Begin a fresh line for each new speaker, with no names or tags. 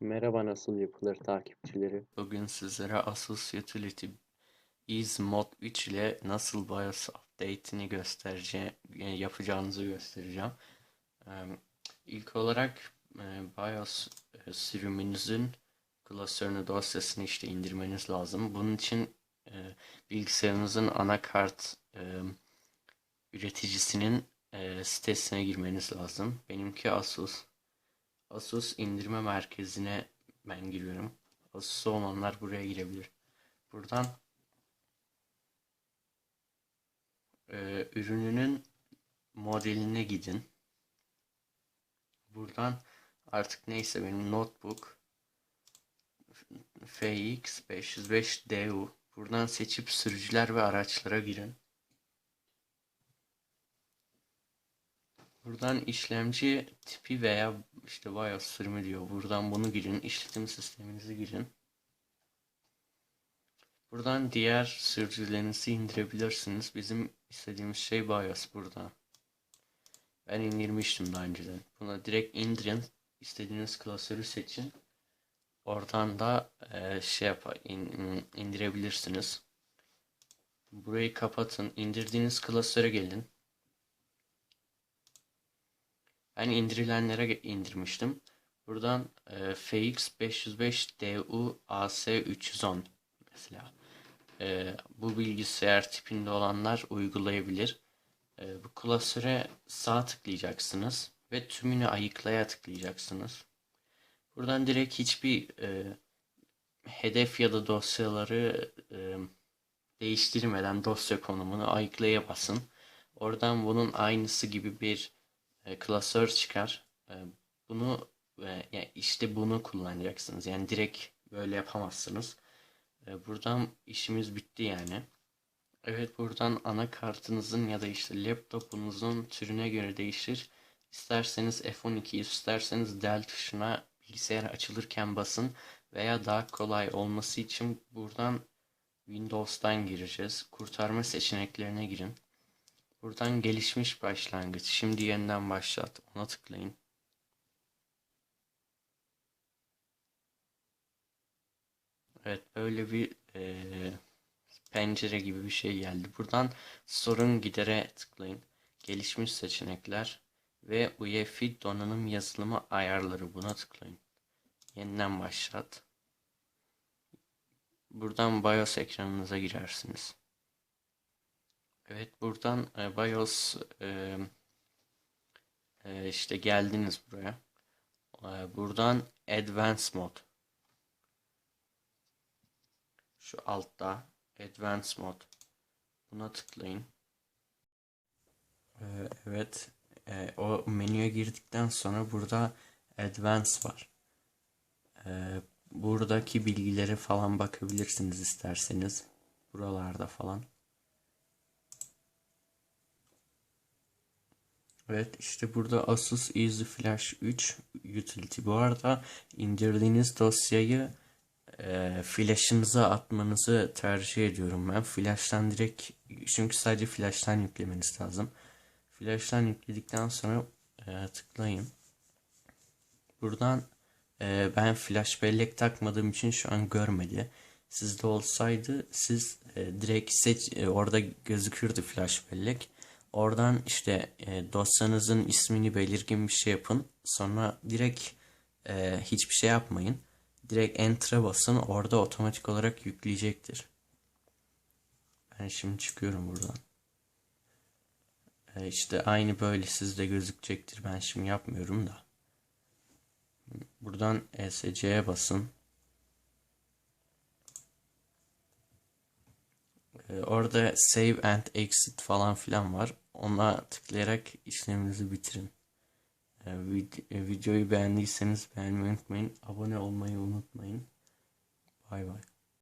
Merhaba nasıl yapılır takipçileri.
Bugün sizlere Asus Utility Ease Mod 3 ile nasıl BIOS update'ini göstereceğim, yapacağınızı göstereceğim. Ee, İlk olarak e, BIOS e, sürümünüzün klasörünü dosyasını işte indirmeniz lazım. Bunun için e, bilgisayarınızın anakart e, üreticisinin e, sitesine girmeniz lazım. Benimki Asus. Asus indirme merkezine ben giriyorum. Asus olanlar buraya girebilir. Buradan e, ürününün modeline gidin. Buradan artık neyse benim notebook FX 505DU buradan seçip sürücüler ve araçlara girin. Buradan işlemci tipi veya işte BIOS sürümü diyor. Buradan bunu girin. işletim sisteminizi girin. Buradan diğer sürücülerinizi indirebilirsiniz. Bizim istediğimiz şey BIOS burada. Ben indirmiştim daha önceden. Buna direkt indirin. İstediğiniz klasörü seçin. Oradan da e, şey yap in, indirebilirsiniz. Burayı kapatın. İndirdiğiniz klasöre gelin. Ben indirilenlere indirmiştim. Buradan e, FX 505 DU AC 310 mesela. E, bu bilgisayar tipinde olanlar uygulayabilir. E, bu klasöre sağ tıklayacaksınız ve tümünü ayıklaya tıklayacaksınız. Buradan direkt hiçbir e, hedef ya da dosyaları e, değiştirmeden dosya konumunu ayıklaya basın. Oradan bunun aynısı gibi bir e, klasör çıkar. E, bunu e, yani işte bunu kullanacaksınız. Yani direkt böyle yapamazsınız. E, buradan işimiz bitti yani. Evet buradan anakartınızın ya da işte laptopunuzun türüne göre değişir. İsterseniz F12, isterseniz del tuşuna bilgisayar açılırken basın veya daha kolay olması için buradan Windows'tan gireceğiz. Kurtarma seçeneklerine girin. Buradan gelişmiş başlangıç. Şimdi yeniden başlat. Ona tıklayın. Evet böyle bir e, pencere gibi bir şey geldi. Buradan sorun gidere tıklayın. Gelişmiş seçenekler ve UEFI donanım yazılımı ayarları buna tıklayın. Yeniden başlat. Buradan BIOS ekranınıza girersiniz. Evet buradan e, BIOS e, e, işte geldiniz buraya. E, buradan Advanced Mode. Şu altta Advanced Mode. Buna tıklayın. E, evet. E, o menüye girdikten sonra burada Advanced var. E, buradaki bilgileri falan bakabilirsiniz isterseniz. Buralarda falan. Evet işte burada Asus Easy Flash 3 Utility. Bu arada indirdiğiniz dosyayı e, flash'ınıza atmanızı tercih ediyorum ben. Flash'tan direkt çünkü sadece flash'tan yüklemeniz lazım. Flash'tan yükledikten sonra e, tıklayın. Buradan e, ben flash bellek takmadığım için şu an görmedi. Sizde olsaydı siz e, direkt seç e, orada gözükürdü flash bellek. Oradan işte e, dosyanızın ismini belirgin bir şey yapın. Sonra direkt e, hiçbir şey yapmayın. Direkt Enter'a basın. Orada otomatik olarak yükleyecektir. Ben şimdi çıkıyorum buradan. E, işte aynı böyle sizde gözükecektir. Ben şimdi yapmıyorum da. Buradan ESC'ye basın. Orada save and exit falan filan var. Ona tıklayarak işleminizi bitirin. Ee, e, videoyu beğendiyseniz beğenmeyi unutmayın. Abone olmayı unutmayın. Bay bay.